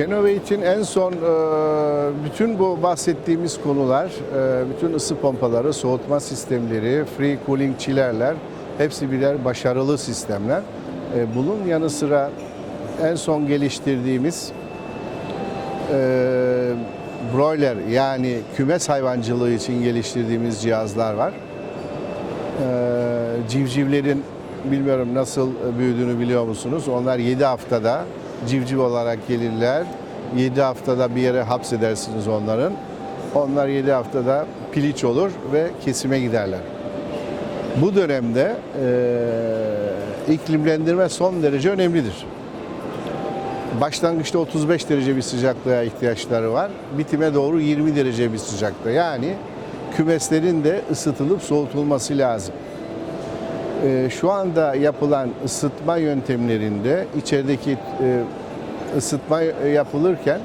Kenovate'in en son e, bütün bu bahsettiğimiz konular, e, bütün ısı pompaları, soğutma sistemleri, free cooling chiller'ler hepsi birer başarılı sistemler. E, Bunun yanı sıra en son geliştirdiğimiz broiler yani kümes hayvancılığı için geliştirdiğimiz cihazlar var. Civcivlerin bilmiyorum nasıl büyüdüğünü biliyor musunuz? Onlar 7 haftada civciv olarak gelirler. 7 haftada bir yere hapsedersiniz onların. Onlar 7 haftada piliç olur ve kesime giderler. Bu dönemde e, iklimlendirme son derece önemlidir. Başlangıçta 35 derece bir sıcaklığa ihtiyaçları var. Bitime doğru 20 derece bir sıcaklıkta. Yani kümeslerin de ısıtılıp soğutulması lazım. Ee, Şu anda yapılan ısıtma yöntemlerinde içerideki e, ısıtma yapılırken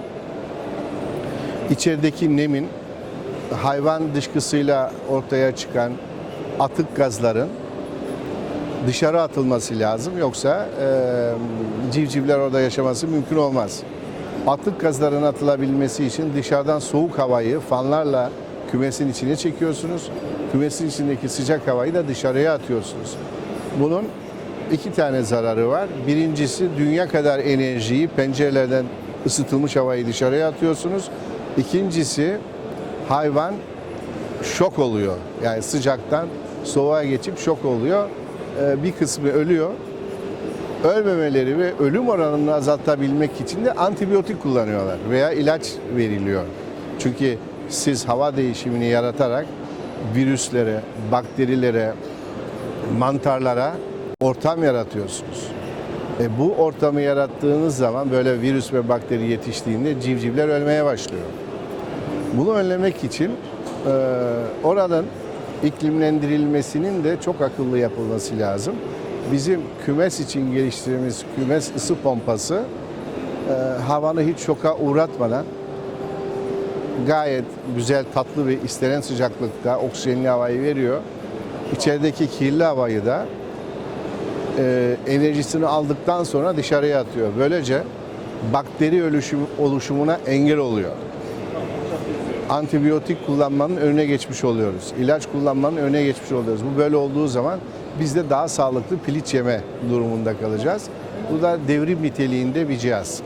içerideki nemin hayvan dışkısıyla ortaya çıkan atık gazların dışarı atılması lazım. Yoksa e, civcivler orada yaşaması mümkün olmaz. Atık gazların atılabilmesi için dışarıdan soğuk havayı fanlarla kümesin içine çekiyorsunuz. Kümesin içindeki sıcak havayı da dışarıya atıyorsunuz. Bunun iki tane zararı var. Birincisi dünya kadar enerjiyi pencerelerden ısıtılmış havayı dışarıya atıyorsunuz. İkincisi hayvan şok oluyor. Yani sıcaktan soğuğa geçip şok oluyor. Ee, Bir kısmı ölüyor. Ölmemeleri ve ölüm oranını azaltabilmek için de antibiyotik kullanıyorlar veya ilaç veriliyor. Çünkü siz hava değişimini yaratarak virüslere, bakterilere, mantarlara ortam yaratıyorsunuz. E bu ortamı yarattığınız zaman böyle virüs ve bakteri yetiştiğinde civcivler ölmeye başlıyor. Bunu önlemek için e, oranın iklimlendirilmesinin de çok akıllı yapılması lazım. Bizim kümes için geliştirdiğimiz kümes ısı pompası e, havanı hiç şoka uğratmadan gayet güzel, tatlı ve istenen sıcaklıkta oksijenli havayı veriyor. İçerideki kirli havayı da e, enerjisini aldıktan sonra dışarıya atıyor. Böylece bakteri ölüşüm, oluşumuna engel oluyor antibiyotik kullanmanın önüne geçmiş oluyoruz. İlaç kullanmanın önüne geçmiş oluyoruz. Bu böyle olduğu zaman biz de daha sağlıklı piliç yeme durumunda kalacağız. Bu da devrim niteliğinde bir cihaz.